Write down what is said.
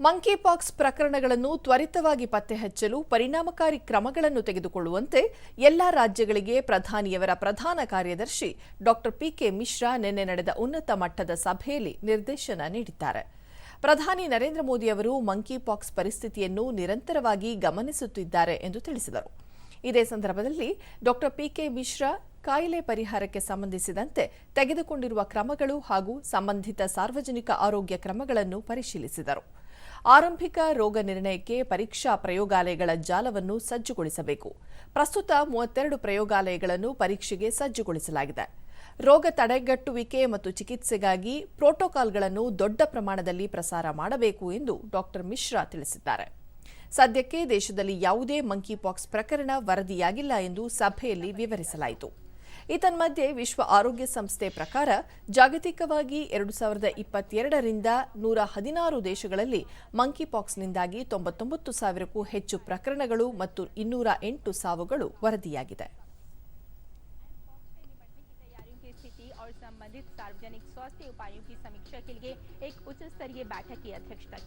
Monkeypox ಪ್ರಕರಣಗಳನ್ನು ತ್ವರಿತವಾಗಿ ಪತ್ತೆ ಹಚ್ಚಲು ಪರಿಣಾಮಕಾರಿ ಕ್ರಮಗಳನ್ನು ತೆಗೆದುಕೊಳ್ಳುವಂತೆ ಎಲ್ಲಾ ರಾಜ್ಯಗಳಿಗೆ ಪ್ರಧಾನಿಯವರ ಪ್ರಧಾನ ಕಾರ್ಯದರ್ಶಿ ಡಾ ಪಿಕೆ ಮಿಶ್ರಾ ನಿನ್ನೆ ನಡೆದ ಉನ್ನತ ಮಟ್ಟದ ಸಭೆಯಲ್ಲಿ ನಿರ್ದೇಶನ ನೀಡಿದ್ದಾರೆ. ಪ್ರಧಾನಿ ನರೇಂದ್ರ ಮೋದಿ ಅವರು ಮಂಕಿಪಾಕ್ಸ್ ಪರಿಸ್ಥಿತಿಯನ್ನು ನಿರಂತರವಾಗಿ ಗಮನಿಸುತ್ತಿದ್ದಾರೆ ಎಂದು ತಿಳಿಸಿದರು. ಇದೇ ಸಂದರ್ಭದಲ್ಲಿ ಡಾ ಪಿಕೆ ಮಿಶ್ರಾ ಕಾಯಿಲೆ ಪರಿಹಾರಕ್ಕೆ ಸಂಬಂಧಿಸಿದಂತೆ ತೆಗೆದುಕೊಂಡಿರುವ ಕ್ರಮಗಳು ಹಾಗೂ ಸಂಬಂಧಿತ ಸಾರ್ವಜನಿಕ ಆರೋಗ್ಯ ಕ್ರಮಗಳನ್ನು ಪರಿಶೀಲಿಸಿದರು. ಆರಂಭಿಕ ರೋಗ ನಿರ್ಣಯಕ್ಕೆ ಪರೀಕ್ಷಾ ಪ್ರಯೋಗಾಲಯಗಳ ಜಾಲವನ್ನು ಸಜ್ಜುಗೊಳಿಸಬೇಕು. ಪ್ರಸ್ತುತ ಮೂವತ್ತೆರಡು ಪ್ರಯೋಗಾಲಯಗಳನ್ನು ಪರೀಕ್ಷೆಗೆ ಸಜ್ಜುಗೊಳಿಸಲಾಗಿದೆ. ರೋಗ ತಡೆಗಟ್ಟುವಿಕೆ ಮತ್ತು ಚಿಕಿತ್ಸೆಗಾಗಿ ಪ್ರೋಟೋಕಾಲ್ಗಳನ್ನು ದೊಡ್ಡ ಪ್ರಮಾಣದಲ್ಲಿ ಪ್ರಸಾರ ಮಾಡಬೇಕು ಎಂದು ಡಾ ಮಿಶ್ರಾ ತಿಳಿಸಿದ್ದಾರೆ. ಸದ್ಯಕ್ಕೆ ದೇಶದಲ್ಲಿ ಯಾವುದೇ ಮಂಕಿಪಾಕ್ಸ್ ಪ್ರಕರಣ ವರದಿಯಾಗಿಲ್ಲ ಎಂದು ಸಭೆಯಲ್ಲಿ ವಿವರಿಸಲಾಯಿತು. ಇದನ್ಮಧ್ಯೆ ವಿಶ್ವ ಆರೋಗ್ಯ ಸಂಸ್ಥೆ ಪ್ರಕಾರ ಜಾಗತಿಕವಾಗಿ ಎರಡು ಸಾವಿರದ ಇಪ್ಪತ್ತೆರಡರಿಂದ ನೂರ ಹದಿನಾರು ದೇಶಗಳಲ್ಲಿ ಮಂಕಿಪಾಕ್ಸ್ನಿಂದಾಗಿ ತೊಂಬತ್ತೊಂಬತ್ತು ಸಾವಿರಕ್ಕೂ ಹೆಚ್ಚು ಪ್ರಕರಣಗಳು ಮತ್ತು ಇನ್ನೂರ ಎಂಟು ಸಾವುಗಳು ವರದಿಯಾಗಿದೆ तैयारियों की स्थिति और संबंधित सार्वजनिक स्वास्थ्य उपायों की समीक्षा के लिए एक उच्च स्तरीय बैठक की अध्यक्षता की